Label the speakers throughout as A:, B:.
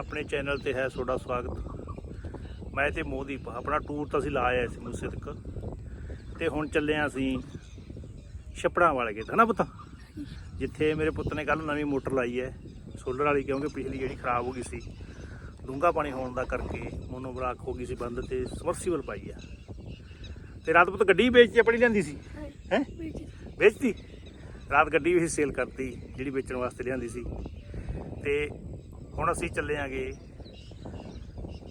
A: ਆਪਣੇ ਚੈਨਲ ਤੇ ਹੈ ਤੁਹਾਡਾ ਸਵਾਗਤ। ਮੈਂ ਤੇ ਮੋਦੀਪ ਆਪਣਾ ਟੂਰ ਤਾਂ ਅਸੀਂ ਲਾ ਆਏ ਸੀ ਮੂਸੇ ਤੱਕ। ਤੇ ਹੁਣ ਚੱਲੇ ਹਾਂ ਅਸੀਂ ਛਪੜਾਂ ਵਾਲੇ ਕੇ ਹਨਾ ਪੁੱਤ? ਜਿੱਥੇ ਮੇਰੇ ਪੁੱਤ ਨੇ ਕੱਲ ਨਵੀਂ ਮੋਟਰ ਲਾਈ ਹੈ ਸੋਲਰ ਵਾਲੀ ਕਿਉਂਕਿ ਪਿਛਲੀ ਜਿਹੜੀ ਖਰਾਬ ਹੋ ਗਈ ਸੀ ਡੂੰਘਾ ਪਾਣੀ ਹੋਣ ਦਾ ਕਰਕੇ ਮੋਨੋਬਲਾਕ ਹੋ ਗਈ ਸੀ ਬੰਦ ਤੇ ਸਮਰਸੀਬਲ ਪਾਈ ਆ। ਤੇ ਰਾਤ ਪੁੱਤ ਗੱਡੀ ਵੇਚ ਕੇ ਆਪਣੀ ਲਿਆਂਦੀ ਸੀ? ਹੈ? ਵੇਚਤੀ? ਰਾਤ ਗੱਡੀ ਵੀ ਸੇਲ ਕਰਤੀ ਜਿਹੜੀ ਵੇਚਣ ਵਾਸਤੇ ਲਿਆਂਦੀ ਸੀ। ਤੇ ਹੁਣ ਅਸੀਂ ਚੱਲੇ ਆਂਗੇ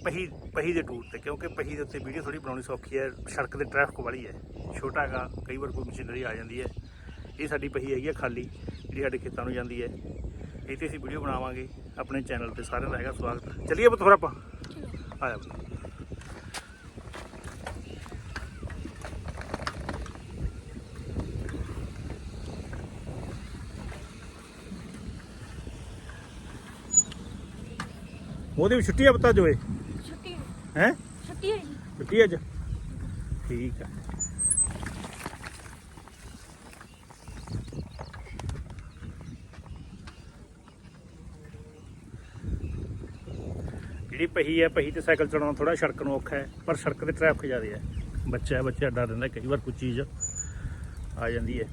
A: ਪਹੀ ਪਹੀ ਦੇ ਟੂਰ ਤੇ ਕਿਉਂਕਿ ਪਹੀ ਦੇ ਉੱਤੇ ਵੀਡੀਓ ਥੋੜੀ ਬਣਾਉਣੀ ਸੌਖੀ ਹੈ ਸੜਕ ਤੇ ਟ੍ਰੈਫਿਕ ਵਾਲੀ ਹੈ। ਛੋਟਾ ਹੈਗਾ ਕਈ ਵਾਰ ਕੋਈ ਮਸ਼ੀਨਰੀ ਆ ਜਾਂਦੀ ਹੈ। ਇਹ ਸਾਡੀ ਪਹੀ ਹੈਗੀ ਆ ਖਾਲੀ ਜਿਹੜੀ ਸਾਡੇ ਖੇਤਾਂ ਨੂੰ ਜਾਂਦੀ ਹੈ। ਇਹ ਤੇ ਅਸੀਂ ਵੀਡੀਓ ਬਣਾਵਾਂਗੇ ਆਪਣੇ ਚੈਨਲ ਤੇ ਸਾਰਿਆਂ ਦਾ ਹੈਗਾ ਸਵਾਗਤ। ਚੱਲੀਏ ਪੁੱਤ ਫਿਰ ਆਪਾਂ। ਆਇਆ ਉਹਦੀ ਵੀ ਛੁੱਟੀ ਆ ਪਤਾ ਜੋਏ
B: ਛੁੱਟੀ
A: ਹੈ?
B: ਛੁੱਟੀ ਹੋਈ
A: ਛੁੱਟੀ ਅੱਜ? ਠੀਕ ਆ। ਜਿਹੜੀ ਪਹੀ ਹੈ ਪਹੀ ਤੇ ਸਾਈਕਲ ਚਲਾਉਣਾ ਥੋੜਾ ਸੜਕ ਨੂੰ ਔਖਾ ਹੈ ਪਰ ਸੜਕ ਤੇ ਟ੍ਰੈਫਿਕ ਜ਼ਿਆਦਾ ਹੈ। ਬੱਚਾ ਹੈ ਬੱਚਾ ਡਰ ਰਹਿੰਦਾ ਕਈ ਵਾਰ ਕੋਈ ਚੀਜ਼ ਆ ਜਾਂਦੀ ਹੈ।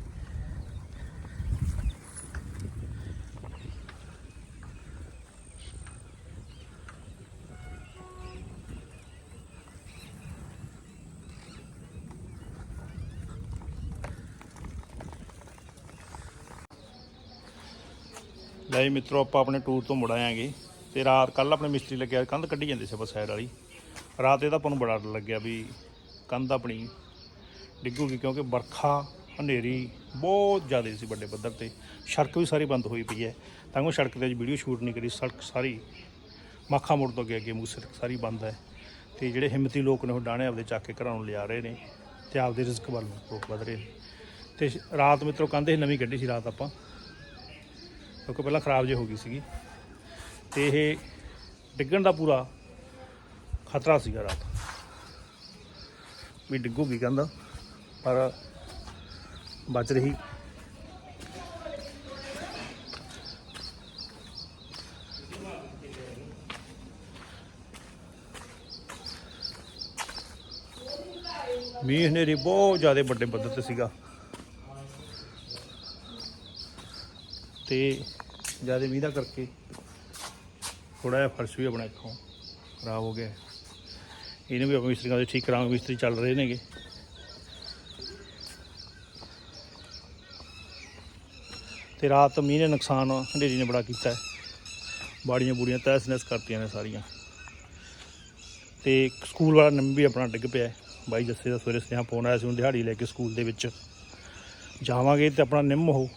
A: ਲੈ ਜੀ ਮਿੱਤਰੋ, ਆਪਾਂ ਆਪਣੇ ਟੂਰ ਤੋਂ ਮੁੜ ਆਏਾਂਗੇ ਤੇ ਰਾਤ ਕੱਲ ਆਪਣੇ ਮਿਸਤਰੀ ਲੱਗਿਆ, ਕੰਧ ਕੱਢੀ ਜਾਂਦੇ ਸੀ ਆਪਾਂ ਸਾਈਡ ਵਾਲੀ। ਰਾਤ ਇਹਦਾ ਆਪਾਂ ਨੂੰ ਬੜਾ ਡਰ ਲੱਗਿਆ ਵੀ ਕੰਧ ਆਪਣੀ ਡਿੱਗੂਗੀ ਕਿਉਂਕਿ ਵਰਖਾ, ਹਨੇਰੀ ਬਹੁਤ ਜ਼ਿਆਦਾ ਸੀ ਵੱਡੇ ਪੱਧਰ ਤੇ। ਸੜਕ ਵੀ ਸਾਰੀ ਬੰਦ ਹੋਈ ਪਈ ਹੈ। ਤਾਂ ਉਹ ਸੜਕ ਤੇ ਅੱਜ ਵੀਡੀਓ ਸ਼ੂਟ ਨਹੀਂ ਕਰੀ, ਸੜਕ ਸਾਰੀ ਮਾਖਾ ਮੋੜ ਤੋਂ ਅੱਗੇ ਅੱਗੇ ਮੂਸੇ ਸਾਰੀ ਬੰਦ ਹੈ। ਤੇ ਜਿਹੜੇ ਹਿੰਮਤੀ ਲੋਕ ਨੇ ਉਹ ਡਾਣੇ ਆਪਦੇ ਚੱਕ ਕੇ ਘਰਾਂ ਨੂੰ ਲਿਆ ਰਹੇ ਨੇ ਤੇ ਆਪਦੇ ਰਿਸਕ ਵੱਲ ਲੋਕ ਵਧ ਰਹੇ ਨੇ। ਤੇ ਰਾਤ ਮਿੱਤਰੋ ਕਹਿੰਦੇ ਇਹ ਨਵੀਂ ਕੱਢੀ ਸੀ ਰਾਤ ਆਪਾਂ। ਕਿਉਂਕਿ ਪਹਿਲਾਂ ਖਰਾਬ ਜੇ ਹੋ ਗਈ ਸੀਗੀ। ਤੇ ਇਹ ਡਿੱਗਣ ਦਾ ਪੂਰਾ ਖਤਰਾ ਸੀਗਾ ਰਾਤ। ਵੀ ਡਿੱਗੂਗੀ ਕਹਿੰਦਾ, ਪਰ ਬਚ ਰਹੀ। ਮੀਂਹ ਹਨੇਰੀ ਬਹੁਤ ਜ਼ਿਆਦਾ ਵੱਡੇ ਪੱਧਰ ਤੇ ਸੀਗਾ। ਤੇ ਜ਼ਿਆਦਾ ਮੀਂਹ ਦਾ ਕਰਕੇ ਥੋੜਾ ਜਿਹਾ ਫਰਸ਼ ਵੀ ਆਪਣਾ ਇੱਥੋਂ, ਖਰਾਬ ਹੋ ਗਿਆ। ਇਹਨੂੰ ਵੀ ਆਪਾਂ ਮਿਸਤਰੀਆਂ ਦੇ ਠੀਕ ਕਰਾਂਗੇ, ਮਿਸਤਰੀ ਚੱਲ ਰਹੇ ਨੇਗੇ। ਤੇ ਰਾਤ ਮੀਂਹ ਨੇ ਨੁਕਸਾਨ ਹਨੇਰੀ ਨੇ ਬੜਾ ਕੀਤਾ ਹੈ। ਬਾੜੀਆਂ ਬੂੜੀਆਂ ਤਹਿਸ ਨਹਿਸ ਕਰਤੀਆਂ ਨੇ ਸਾਰੀਆਂ। ਤੇ ਸਕੂਲ ਵਾਲਾ ਨਿੰਮ ਵੀ ਆਪਣਾ ਡਿੱਗ ਪਿਆ ਬਾਈ ਜੱਸੇ ਦਾ ਸਵੇਰੇ ਸੁਨੇਹਾ ਪਾਉਣ ਆਇਆ ਸੀ, ਉਹਨੂੰ ਦਿਹਾੜੀ ਲੈ ਕੇ ਸਕੂਲ ਦੇ ਵਿੱਚ। ਜਾਵਾਂਗੇ ਤੇ ਆਪਣਾ ਨਿੰਮ ਉਹ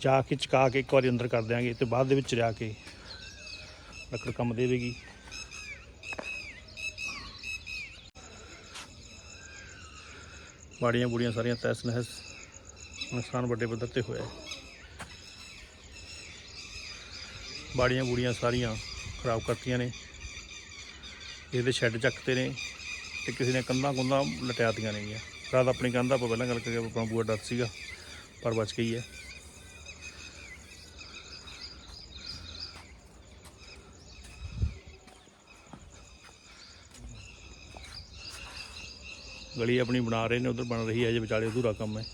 A: ਜਾ ਕੇ ਚਕਾ ਕੇ ਇੱਕ ਵਾਰੀ ਅੰਦਰ ਕਰ ਦਿਆਂਗੇ ਤੇ ਬਾਅਦ ਦੇ ਵਿੱਚ ਰਿਆ ਕੇ ਲੱਕੜ ਕੰਮ ਦੇਵੇਗੀ। ਬਾੜੀਆਂ ਬੂੜੀਆਂ ਸਾਰੀਆਂ ਤਹਿਸ ਨਹਿਸ ਨੁਕਸਾਨ ਵੱਡੇ ਪੱਧਰ ਤੇ ਹੋਇਆ ਬਾੜੀਆਂ ਬੂੜੀਆਂ ਸਾਰੀਆਂ ਖਰਾਬ ਕਰਤੀਆਂ ਨੇ। ਇਹਦੇ ਸ਼ੈੱਡ ਚੱਕਤੇ ਨੇ ਤੇ ਕਿਸੇ ਨੇ ਕੰਧਾਂ ਕੁੰਧਾਂ ਲਟਿਆਤੀਆਂ ਨੇਗੀਆਂ। ਰਾਤ ਆਪਣੀ ਕੰਧ ਆਪਾਂ ਪਹਿਲਾਂ ਗੱਲ ਕਰਕੇ ਆਪਣਾ ਬੂਆ ਡਰ ਸੀਗਾ, ਪਰ ਬਚ ਗਈ ਹੈ। ਗਲੀ ਆਪਣੀ ਬਣਾ ਰਹੇ ਨੇ, ਉਧਰ ਬਣ ਰਹੀ ਹੈ ਜੇ ਵਿਚਾਲੇ ਅਧੂਰਾ ਕੰਮ ਹੈ।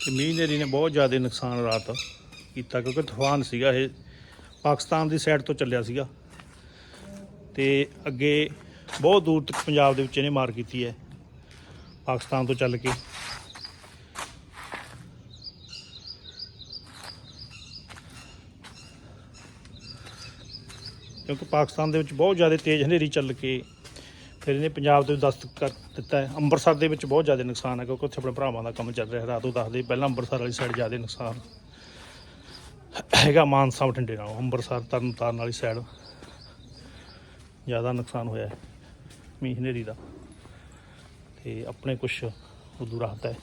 A: ਤੇ ਮੀਂਹ ਨੇ ਬਹੁਤ ਜ਼ਿਆਦਾ ਨੁਕਸਾਨ ਰਾਤ ਕੀਤਾ, ਕਿਉਂਕਿ ਤੂਫਾਨ ਸੀਗਾ ਇਹ, ਪਾਕਿਸਤਾਨ ਦੀ ਸਾਈਡ ਤੋਂ ਚੱਲਿਆ ਸੀਗਾ। ਤੇ ਅੱਗੇ ਬਹੁਤ ਦੂਰ ਤੱਕ ਪੰਜਾਬ ਦੇ ਵਿੱਚ ਇਹਨੇ ਮਾਰ ਕੀਤੀ ਹੈ, ਪਾਕਿਸਤਾਨ ਤੋਂ ਚੱਲ ਕੇ। ਕਿਉਂਕਿ ਪਾਕਿਸਤਾਨ ਦੇ ਵਿੱਚ ਬਹੁਤ ਜ਼ਿਆਦਾ ਤੇਜ਼ ਹਨੇਰੀ ਚੱਲ ਕੇ ਫਿਰ ਇਹਨੇ ਪੰਜਾਬ ਦੇ ਦਸਤ ਕਰ ਦਿੱਤਾ ਹੈ। ਅੰਮ੍ਰਿਤਸਰ ਦੇ ਵਿੱਚ ਬਹੁਤ ਜ਼ਿਆਦਾ ਨੁਕਸਾਨ ਹੈ ਕਿਉਂਕਿ ਉੱਥੇ ਆਪਣੇ ਭਰਾਵਾਂ ਦਾ ਕੰਮ ਚੱਲ ਰਿਹਾ ਰਾਤ ਨੂੰ ਦੱਸਦੇ ਪਹਿਲਾਂ ਅੰਮ੍ਰਿਤਸਰ ਵਾਲੀ ਸਾਈਡ ਜ਼ਿਆਦਾ ਨੁਕਸਾਨ। ਹੈਗਾ ਮਾਨਸਾ ਬਠਿੰਡੇ ਨਾਲੋਂ। ਅੰਮ੍ਰਿਤਸਰ, ਤਰਨਤਾਰਨ ਵਾਲੀ ਸਾਈਡ ਜ਼ਿਆਦਾ ਨੁਕਸਾਨ ਹੋਇਆ ਹੈ ਮੀਂਹ ਹਨੇਰੀ ਦਾ। ਤੇ ਆਪਣੇ ਕੁਝ ਉਦੋਂ ਰਾਹਤ ਹੈ।